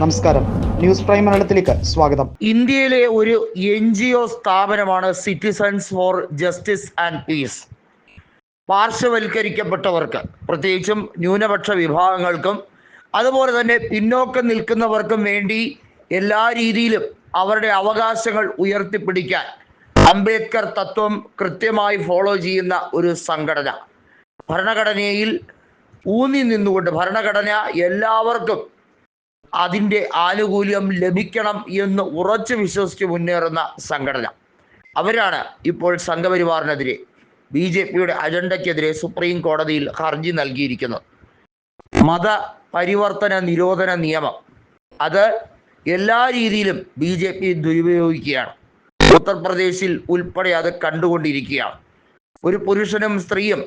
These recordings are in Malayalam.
നമസ്കാരം. ന്യൂസ് പ്രൈം മലയാളത്തിലേക്ക് സ്വാഗതം. ഇന്ത്യയിലെ ഒരു എൻ ജി ഒ സ്ഥാപനമാണ് citizens for justice and peace. പാർശ്വവൽക്കരിക്കപ്പെട്ടവർക്ക് പ്രത്യേകിച്ചും ന്യൂനപക്ഷ വിഭാഗങ്ങൾക്കും അതുപോലെ തന്നെ പിന്നോക്കം നിൽക്കുന്നവർക്കും വേണ്ടി എല്ലാ രീതിയിലും അവരുടെ അവകാശങ്ങൾ ഉയർത്തിപ്പിടിക്കാൻ അംബേദ്കർ തത്വം കൃത്യമായി ഫോളോ ചെയ്യുന്ന ഒരു സംഘടന. ഭരണഘടനയിൽ ഊന്നി നിന്നുകൊണ്ട് ഭരണഘടന എല്ലാവർക്കും അതിന്റെ ആനുകൂല്യം ലഭിക്കണം എന്ന് ഉറച്ചു വിശ്വസിച്ച് മുന്നേറുന്ന സംഘടന. അവരാണ് ഇപ്പോൾ സംഘപരിവാറിനെതിരെ ബി ജെ പിയുടെ അജണ്ടയ്ക്കെതിരെ സുപ്രീം കോടതിയിൽ ഹർജി നൽകിയിരിക്കുന്നത്. മത പരിവർത്തന നിരോധന നിയമം. അത് എല്ലാ രീതിയിലും ബി ജെ പി ദുരുപയോഗിക്കുകയാണ്. ഉത്തർപ്രദേശിൽ ഉൾപ്പെടെ അത് കണ്ടുകൊണ്ടിരിക്കുകയാണ്. ഒരു പുരുഷനും സ്ത്രീയും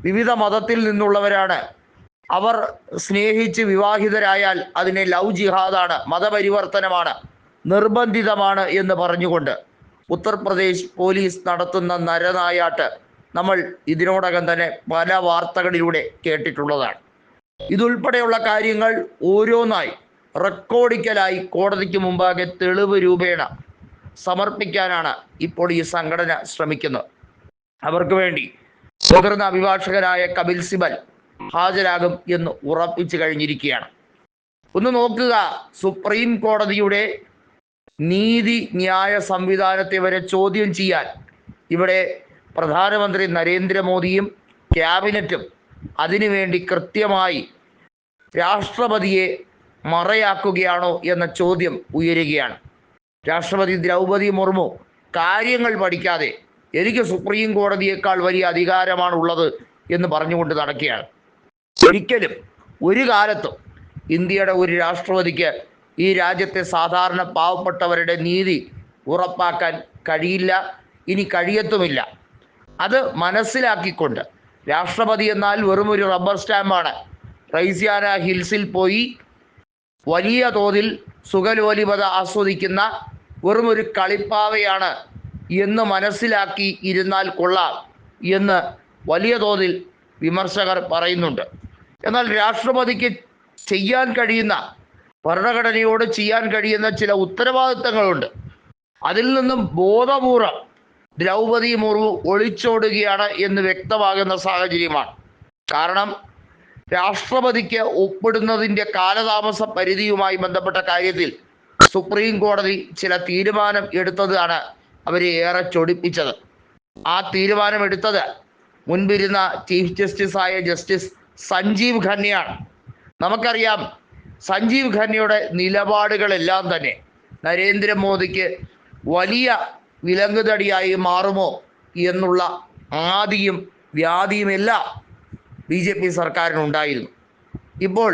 വിവിധ മതത്തിൽ നിന്നുള്ളവരാണ് അവർ സ്നേഹിച്ച് വിവാഹിതരായാൽ അതിനെ ലവ് ജിഹാദാണ് മതപരിവർത്തനമാണ് നിർബന്ധിതമാണ് എന്ന് പറഞ്ഞുകൊണ്ട് ഉത്തർപ്രദേശ് പോലീസ് നടത്തുന്ന നരനായാട്ട് നമ്മൾ ഇതിനോടകം തന്നെ പല വാർത്തകളിലൂടെ കേട്ടിട്ടുള്ളതാണ്. ഇതുൾപ്പെടെയുള്ള കാര്യങ്ങൾ ഓരോന്നായി. റെക്കോർഡിക്കലായി കോടതിക്ക് മുമ്പാകെ തെളിവ് രൂപേണ സമർപ്പിക്കാനാണ് ഇപ്പോൾ ഈ സംഘടന ശ്രമിക്കുന്നത്. അവർക്ക് വേണ്ടി മുതിർന്ന അഭിഭാഷകനായ കപിൽ സിബൽ ഹാജരാകും എന്ന് ഉറപ്പിച്ചു കഴിഞ്ഞിരിക്കുകയാണ്. ഒന്ന് നോക്കുക സുപ്രീം കോടതിയുടെ നീതി ന്യായ സംവിധാനത്തെ വരെ ചോദ്യം ചെയ്യാൻ ഇവിടെ പ്രധാനമന്ത്രി നരേന്ദ്രമോദിയും ക്യാബിനറ്റും അതിനുവേണ്ടി കൃത്യമായി രാഷ്ട്രപതിയെ മറയാക്കുകയാണോ എന്ന ചോദ്യം ഉയരുകയാണ്. രാഷ്ട്രപതി ദ്രൗപദി മുർമു കാര്യങ്ങൾ പഠിക്കാതെ എനിക്ക് സുപ്രീം കോടതിയേക്കാൾ വലിയ അധികാരമാണുള്ളത് എന്ന് പറഞ്ഞുകൊണ്ട് നടക്കുകയാണ്. ഒരിക്കലും ഒരു കാലത്തും ഇന്ത്യയുടെ ഒരു രാഷ്ട്രപതിക്ക് ഈ രാജ്യത്തെ സാധാരണ പാവപ്പെട്ടവരുടെ നീതി ഉറപ്പാക്കാൻ കഴിയില്ല ഇനി കഴിയത്തുമില്ല. അത് മനസ്സിലാക്കിക്കൊണ്ട് രാഷ്ട്രപതി എന്നാൽ വെറും ഒരു റബ്ബർ സ്റ്റാമ്പാണ്. റൈസിയാന ഹിൽസിൽ പോയി വലിയ തോതിൽ സുഖലോലിപത ആസ്വദിക്കുന്ന വെറും ഒരു കളിപ്പാവയാണ് എന്ന് മനസ്സിലാക്കി ഇരുന്നാൽ കൊള്ളാം എന്ന് വലിയ തോതിൽ വിമർശകർ പറയുന്നുണ്ട്. എന്നാൽ രാഷ്ട്രപതിക്ക് ചെയ്യാൻ കഴിയുന്ന ഭരണഘടനയോട് ചെയ്യാൻ കഴിയുന്ന ചില ഉത്തരവാദിത്തങ്ങളുണ്ട്. അതിൽ നിന്നും ബോധപൂർവം ദ്രൗപദി മുർമു ഒളിച്ചോടുകയാണ് എന്ന് വ്യക്തമാകുന്ന സാഹചര്യമാണ്. കാരണം രാഷ്ട്രപതിക്ക് ഒപ്പിടുന്നതിന്റെ കാലതാമസ പരിധിയുമായി ബന്ധപ്പെട്ട കാര്യത്തിൽ സുപ്രീം കോടതി ചില തീരുമാനം എടുത്തതാണ് അവരെ ഏറെ ചൊടിപ്പിച്ചത്. ആ തീരുമാനം എടുത്തത് മുൻപിരുന്ന ചീഫ് ജസ്റ്റിസായ ജസ്റ്റിസ് സഞ്ജീവ് ഖന്നയാണ് നമുക്കറിയാം സഞ്ജീവ് ഖന്നയുടെ നിലപാടുകളെല്ലാം തന്നെ നരേന്ദ്രമോദിക്ക് വലിയ വിലങ്ങുതടിയായി മാറുമോ എന്നുള്ള ആദിയും വ്യാധിയുമെല്ലാം ബി ജെ പി സർക്കാരിനുണ്ടായിരുന്നു. ഇപ്പോൾ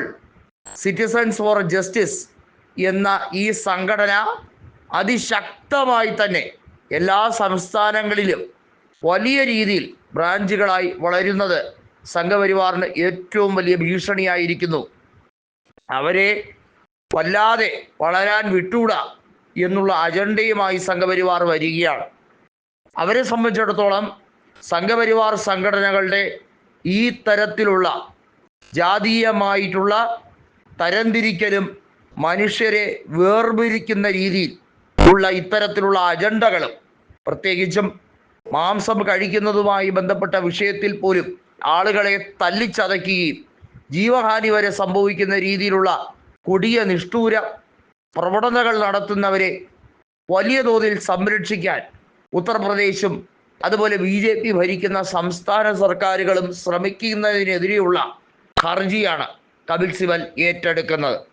സിറ്റിസൺസ് ഫോർ ജസ്റ്റിസ് എന്ന ഈ സംഘടന അതിശക്തമായി തന്നെ എല്ലാ സംസ്ഥാനങ്ങളിലും വലിയ രീതിയിൽ ബ്രാഞ്ചുകളായി വളരുന്നത് സംഘപരിവാറിന് ഏറ്റവും വലിയ ഭീഷണിയായിരിക്കുന്നു. അവരെ വല്ലാതെ വളരാൻ വിട്ടുകൂടാ എന്നുള്ള അജണ്ടയുമായി സംഘപരിവാർ വരികയാണ്. അവരെ സംബന്ധിച്ചിടത്തോളം സംഘപരിവാർ സംഘടനകളുടെ ഈ തരത്തിലുള്ള ജാതീയമായിട്ടുള്ള തരംതിരിക്കലും മനുഷ്യരെ വേർപിരിക്കുന്ന രീതിയിൽ ഉള്ള ഇത്തരത്തിലുള്ള അജണ്ടകളും പ്രത്യേകിച്ചും മാംസം കഴിക്കുന്നതുമായി ബന്ധപ്പെട്ട വിഷയത്തിൽ പോലും ആളുകളെ തല്ലിച്ചതയ്ക്കുകയും ജീവഹാനി വരെ സംഭവിക്കുന്ന രീതിയിലുള്ള കൊടിയ നിഷ്ഠൂര പ്രവണതകൾ നടത്തുന്നവരെ വലിയ തോതിൽ സംരക്ഷിക്കാൻ ഉത്തർപ്രദേശും അതുപോലെ ബി ജെ പി ഭരിക്കുന്ന സംസ്ഥാന സർക്കാരുകളും ശ്രമിക്കുന്നതിനെതിരെയുള്ള ഹർജിയാണ് കപിൽ സിബൽ ഏറ്റെടുക്കുന്നത്.